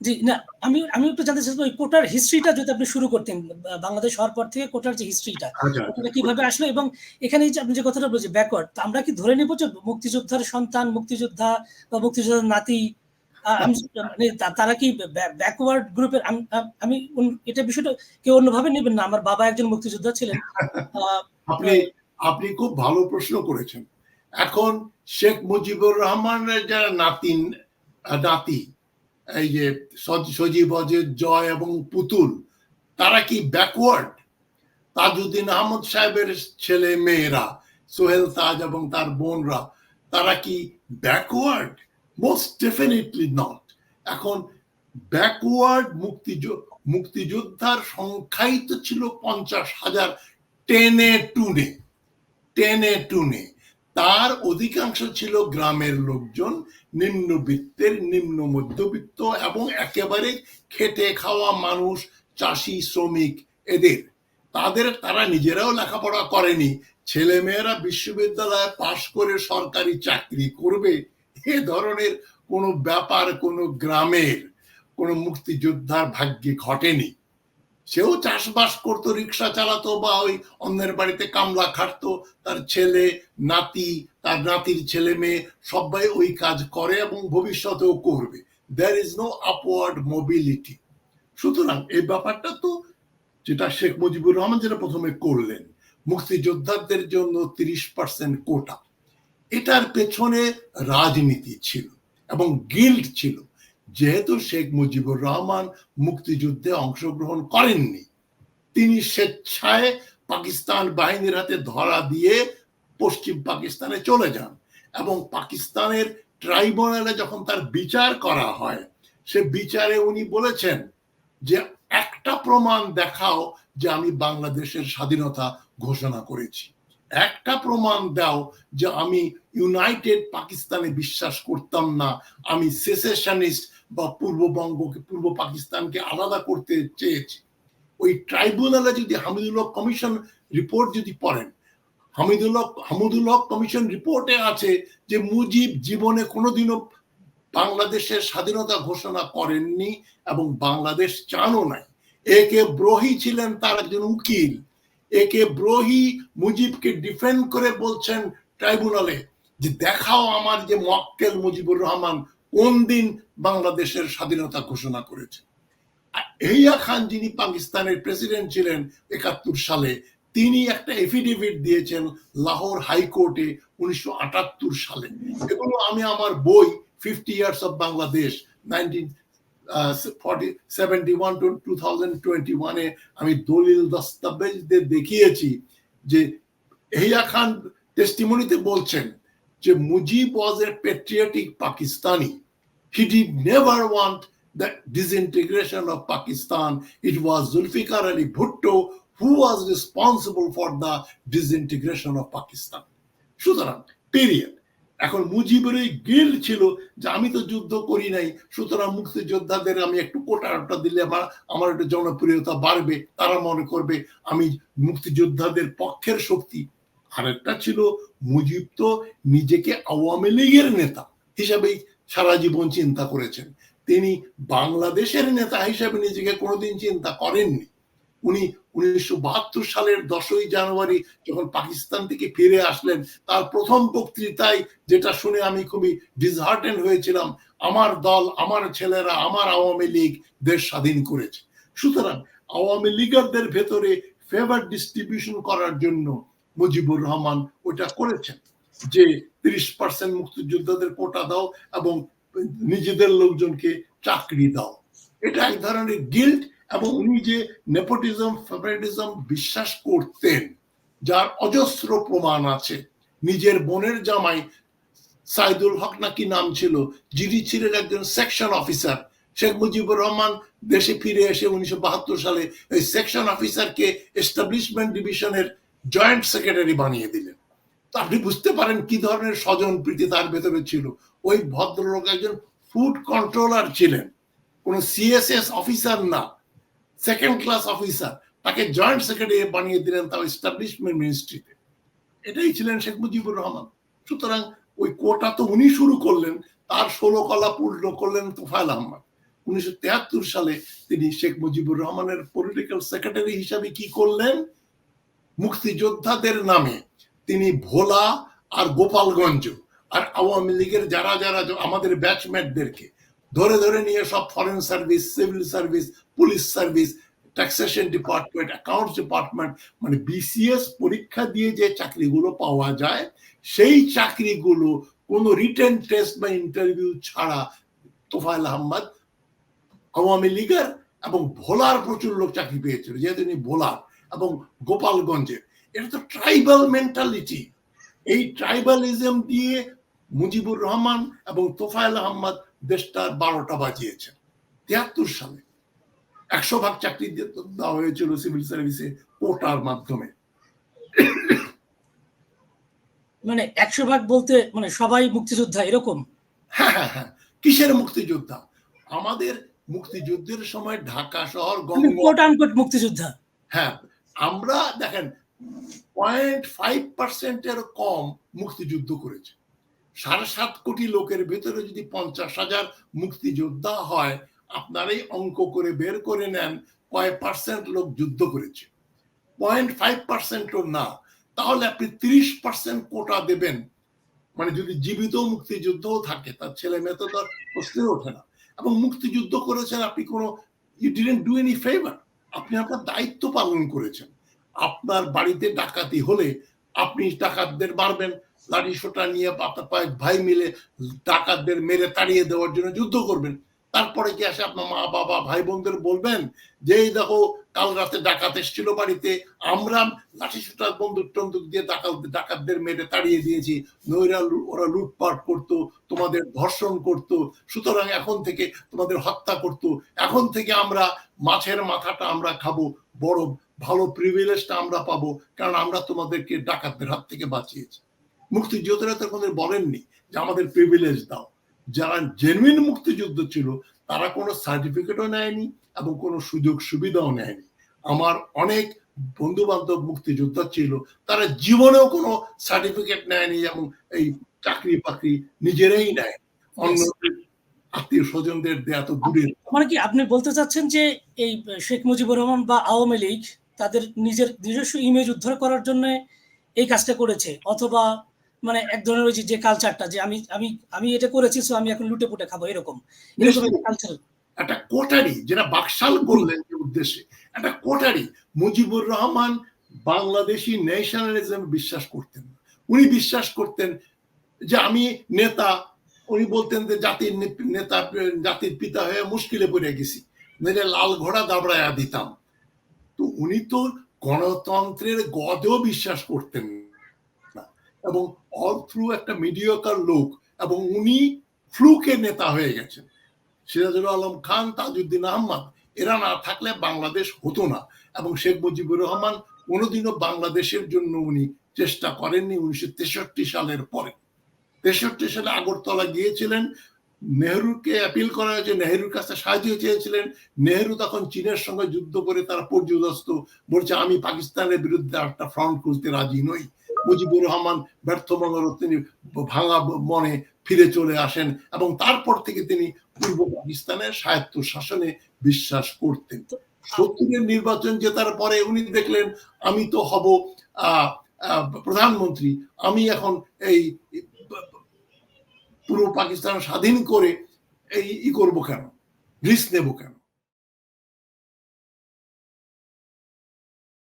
জি, না আমি আমি একটু জানতে চাইব ওই কোটার হিস্ট্রিটা যদি আপনি শুরু করতেন। বাংলাদেশ হওয়ার পর থেকে কোটার যে হিস্ট্রিটা, আচ্ছা। কোটাটা কীভাবে আসলো এবং এখানে যে আপনি যে কথাটা বলছেন ব্যাকওয়ার্ড। তো আমরা কি ধরে নিব যে মুক্তিযোদ্ধার সন্তান, মুক্তিযোদ্ধা বা মুক্তিযোদ্ধার নাতি মানে তারা কি ব্যাকওয়ার্ড গ্রুপের আম এটা বিষয়টা কেউ অন্যভাবে নিবেন না। আমার বাবা একজন মুক্তিযোদ্ধা ছিলেন। আপনি আপনি খুব ভালো প্রশ্ন করেছেন। এখন শেখ মুজিবুর রহমানের যারা নাতিন নাতি এই যে সজ সজীব, অজিত, জয় এবং পুতুল তারা কি ব্যাকওয়ার্ড? তাজউদ্দিন আহমদ সাহেবের ছেলে মেয়েরা সোহেল তাজ এবং তার বোনরা তারা কি ব্যাকওয়ার্ড? Most definitely not. এখন ব্যাকওয়ার্ড মুক্তিযো মুক্তিযোদ্ধার সংখ্যাই তো ছিল ৫০,০০০ টেনে টুনে, টেনে টুনে। তার অধিকাংশ ছিল গ্রামের লোকজন, নিম্নবিত্তের, নিম্ন মধ্যবিত্ত এবং একেবারে খেটে খাওয়া মানুষ, চাষি শ্রমিক এদের। তাদের তারা নিজেরাও লেখাপড়া করেনি। ছেলেমেয়েরা বিশ্ববিদ্যালয়ে পাশ করে সরকারি চাকরি করবে এ ধরনের কোনো ব্যাপার কোনো গ্রামের কোনো মুক্তিযোদ্ধার ভাগ্যে ঘটেনি। সেও চাষবাস করতো রিক্সা চালাতো বা ওই অন্যের বাড়িতে কামলা খাটতো। তার ছেলে, নাতি, তার নাতির ছেলে-মেয়ে সবাই ওই কাজ করে এবং ভবিষ্যতেও করবে। There is no upward mobility সুতরাং এই ব্যাপারটা তো যেটা শেখ মুজিবুর রহমান যেটা ১ম এ করলেন, মুক্তিযোদ্ধাদের জন্য ৩০% কোটা। এটার পেছনে রাজনীতি ছিল এবং গিল্ড ছিল। যেহেতু শেখ মুজিবুর রহমান মুক্তিযুদ্ধে অংশগ্রহণ করেননি, তিনি স্বেচ্ছায় পাকিস্তান বাহিনীর হাতে ধরা দিয়ে পশ্চিম পাকিস্তানে চলে যান এবং পাকিস্তানের ট্রাইব্যুনালে যখন তার বিচার করা হয়, সে বিচারে উনি বলেছেন যে, "একটা প্রমাণ দেখাও যে আমি বাংলাদেশের স্বাধীনতা ঘোষণা করেছি। একটা প্রমাণ দাও যে আমি ইউনাইটেড পাকিস্তানে বিশ্বাস করতাম না। আমি সেসেশনিস্ট বা পূর্ববঙ্গকে পূর্ব পাকিস্তানকে আলাদা করতে চেয়েছি।" ওই ট্রাইব্যুনালে যদি হামিদুল হক কমিশন রিপোর্ট যদি পড়েন, হামিদুল হক হামিদুল হক কমিশন রিপোর্টে আছে যে মুজিব জীবনে কোনদিনও বাংলাদেশের স্বাধীনতা ঘোষণা করেননি এবং বাংলাদেশ চানও নাই। এ কে ব্রোহি ছিলেন তার একজন উকিল। এ কে ব্রোহি মুজিবকে ডিফেন্ড করে বলছেন ট্রাইব্যুনালে যে, "দেখাও আমার যে মক্কেল মুজিবুর রহমান কোন দিন বাংলাদেশের স্বাধীনতা ঘোষণা করেছে?" আর খান যিনি পাকিস্তানের প্রেসিডেন্ট ছিলেন ৭১ সালে, তিনি একটা এফিডেভিট দিয়েছেন লাহোর হাইকোর্টে ১৯৭৮ সালে। এগুলো আমি আমার বই 50 ইয়ার্স অফ বাংলাদেশ 19 আ 40 71 টু 2021 এ আমি দলিল দস্তাবেজদের দেখিয়েছি যে ইয়াহিয়া খান টেস্টিমনিতে বলছেন যে, "Mujib was a patriotic Pakistani. He did never want the disintegration of Pakistan. It was Zulfikar Ali Bhutto who was responsible for the disintegration of Pakistan." সুতরাং পিরিয়ড। এখন মুজিবের এই গিল্ট ছিল যে আমি তো যুদ্ধ করি নাই। সুতরাং মুক্তিযোদ্ধাদের আমি একটু কোটা-টোটা দিলে আমার আমার একটু জনপ্রিয়তা বাড়বে। তারা মনে করবে আমি মুক্তিযোদ্ধাদের পক্ষের শক্তি। আরেকটা ছিল মুজিব তো নিজেকে আওয়ামী লীগের নেতা হিসাবেই সারা জীবন চিন্তা করেছেন। তিনি বাংলাদেশের নেতা হিসেবে নিজেকে কোনদিন চিন্তা করেননি। উনি ১৯৭২ সালের ১০ই জানুয়ারি যখন পাকিস্তান থেকে ফিরে আসলেন, তার প্রথম বক্তৃতায় যেটা শুনে আমি খুবই ডিসহার্টেন্ড হয়েছিলাম, "আমার দল, আমার ছেলেরা, আমার আওয়ামী লীগ দেশ স্বাধীন করেছে।" সুতরাং আওয়ামী লীগারদের ভেতরে ফেভার ডিস্ট্রিবিউশন করার জন্য মুজিবুর রহমান ওটা করেছেন। যে ৩০% মুক্তিযোদ্ধাদের কোটা দাও এবং নিজেদের লোকজনকে চাকরি দাও। এটা এক ধরনের গিল্ট এবং উনি যে নেপোটিজম, ফেভারিটিজম বিশ্বাস করতেন, যার অজস্র প্রমাণ আছে। নিজের বোনের জামাই সাইদুল হক নাকি নাম ছিল, যিনি ছিলেন একজন সেকশন অফিসার। শেখ মুজিবুর রহমান দেশে ফিরে এসে ১৯৭২ সালে এই সেকশন অফিসারকে এস্টাবলিশমেন্ট ডিভিশনের জয়েন্ট সেক্রেটারি বানিয়ে দিলেন। আপনি বুঝতে পারেন কি ধরনের স্বজনপ্রীতি তার ভেতরে ছিল। ওই ভদ্রলোক একজন ফুড কন্ট্রোলার ছিলেন। কোন সিএসএস অফিসার না। Second class officer. তাকে জয়েন্ট সেক্রেটারি বানিয়ে দিলেন তাও এস্টাবলিশমেন্ট মিনিস্ট্রিতে। এটাই ছিলেন শেখ মুজিবুর রহমান। সুতরাং ওই কোটা তো উনি শুরু করলেন। তার ষোলো কলা পূর্ণ করলেন তোফায়েল আহমদ। উনিশশো সালে তিনি শেখ মুজিবুর রহমানের পলিটিক্যাল সেক্রেটারি হিসাবে কি করলেন মুক্তিযোদ্ধাদের নামে তিনি ভোলা আর গোপালগঞ্জ আর আওয়ামী লীগের যারা যারা আমাদের ব্যাচমেটদেরকে ধরে ধরে নিয়ে সব foreign service civil service police service taxation department accounts department মানে বিসিএস পরীক্ষা দিয়ে যে চাকরিগুলো পাওয়া যায়, সেই চাকরিগুলো কোনো রিটেন টেস্ট বা ইন্টারভিউ ছাড়া তোফায়েল আহমদ আওয়ামী লীগের এবং ভোলার প্রচুর লোক চাকরি পেয়েছিল, যেহেতু তিনি ভোলার। এবং গোপালগঞ্জের এটা তো ট্রাইবাল মেন্টালিটি এই ট্রাইবালিজম দিয়ে মুজিবুর রহমান এবং তোফায়েল আহমদ দেশটার বারোটা বাজিয়েছেন। তিয়াত্তর সালে। একশো ভাগ চাকরি দেওয়া হয়েছিল সিভিল সার্ভিসে কোটার মাধ্যমে। মানে একশো ভাগ বলতে মানে সবাই মুক্তিযোদ্ধা এরকম? হ্যাঁ হ্যাঁ হ্যাঁ। কিসের মুক্তিযোদ্ধা? আমাদের মুক্তিযুদ্ধের সময় ঢাকা শহর কোট মুক্তিযোদ্ধা। হ্যাঁ আমরা দেখেন পয়েন্ট ফাইভ পার্সেন্টের কম মুক্তিযুদ্ধ করেছে। সাড়ে সাত কোটি লোকের ভেতরে যদি পঞ্চাশ হাজার মুক্তিযোদ্ধা হয় আপনারাই অঙ্ক করে বের করে নেন, কয় পার্সেন্ট লোক যুদ্ধ করেছে? পয়েন্ট ফাইভ পার্সেন্টও না। তাহলে আপনি তিরিশ পার্সেন্ট কোটা দেবেন। মানে যদি জীবিত মুক্তিযুদ্ধও থাকে, তার ছেলে মেয়ে তো তার প্রশ্নে ওঠে না। এবং মুক্তিযুদ্ধ করেছেন আপনি কোনো you didn't do any favour আপনি আপনার দায়িত্ব পালন করেছেন। আপনার বাড়িতে ডাকাতি হলে আপনি ডাকাতদের মারবেন। লাঠি সোটা নিয়ে আপনার ভাই মিলে ডাকাতদের মেরে তাড়িয়ে দেওয়ার জন্য যুদ্ধ করবেন। তারপরে কি আসে আপনার মা, বাবা, ভাই বোনদের বলবেন যে, এই দেখো, কাল রাতে ডাকাত এসেছিল বাড়িতে, আমরা লাঠি সোটা বন্দুক টন্দুক দিয়ে ডাকাত, ডাকাতদের মেরে তাড়িয়ে দিয়েছি। নৈরা ওরা লুটপাট করতো, তোমাদের ধর্ষণ করত, সুতরাং এখন থেকে তোমাদের হত্যা করত। এখন থেকে আমরা মাছের মাথাটা আমরা খাব, বড় ভালো প্রিভিলেজটা আমরা পাবো, কারণ আমরা তোমাদেরকে ডাকাতদের হাত থেকে বাঁচিয়েছি। মুক্তিযোদ্ধারা তো আমাদের বলেননি যে, আমাদের প্রিভিলেজ দাও। যারা জেনুইন মুক্তিযুদ্ধ ছিল তারা কোনো সার্টিফিকেটও নেয়নি এবং কোনো সুযোগ সুবিধাও নেয়নি। আমার অনেক বন্ধু বান্ধব মুক্তিযোদ্ধা ছিল তারা জীবনেও কোনো সার্টিফিকেট নেয়নি এবং এই চাকরি বাকরি নিজেরাই নেয়। অন্য আত্মীয় স্বজনদের দেয়া তো দূরের মানে কি আপনি বলতে চাচ্ছেন যে এই শেখ মুজিবুর রহমান বা আওয়ামী লীগ তাদের নিজের নিজস্ব ইমেজ উদ্ধার করার জন্য এই কাজটা করেছে? অথবা মানে এক ধরনের ওই যে কালচারটা যে আমি আমি আমি এটা করেছি সো আমি এখন লুটে পুটে খাব এরকম। এরকম একটা কালচার একটা কোটারি যেটা বাকশাল যে উদ্দেশ্যে একটা কোটারি। মুজিবুর রহমান বাংলাদেশি ন্যাশনালিজম বিশ্বাস করতেন। উনি বিশ্বাস করতেন যে আমি নেতা উনি বলতেন যে জাতির নেতা জাতির পিতা হয়ে মুশকিলে পড়ে গেছি নইলে লাল ঘোড়া দাবড়ায়া দিতাম। তো উনি তো গণতন্ত্রের গদেও বিশ্বাস করতেন না এবং অল থ্রু একটা মিডিয়কার লোক এবং উনি ফ্লুকে নেতা হয়ে গেছেন। সিরাজুল আলম খান, তাজউদ্দিন আহমদ, এরা না থাকলে বাংলাদেশ হতো না। এবং শেখ মুজিবুর রহমান কোনোদিনও বাংলাদেশের জন্য উনি চেষ্টা করেননি উনিশশো তেষট্টি সালের পরে। তেষট্টি সালে আগরতলা গিয়েছিলেন, নেহরুকে অ্যাপিল করা হয়েছে, নেহরুর কাছে সাহায্য চেয়েছিলেন। নেহরু তখন চীনের সঙ্গে যুদ্ধ করে তারা পর্যদস্ত বলছে, আমি পাকিস্তানের বিরুদ্ধে একটা ফ্রন্ট খুলতে রাজি নই। মুজিবুর রহমান ব্যর্থ মনোর তিনি ভাঙা মনে ফিরে চলে আসেন এবং তারপর থেকে তিনি পূর্ব পাকিস্তানের স্বায়ত্ত শাসনে বিশ্বাস করতেন। সত্তরের নির্বাচন জেতার পরে উনি দেখলেন আমি তো হব প্রধানমন্ত্রী আমি এখন এই পূর্ব পাকিস্তান স্বাধীন করে এই ই করব কেন? রিস্ক নেব কেন?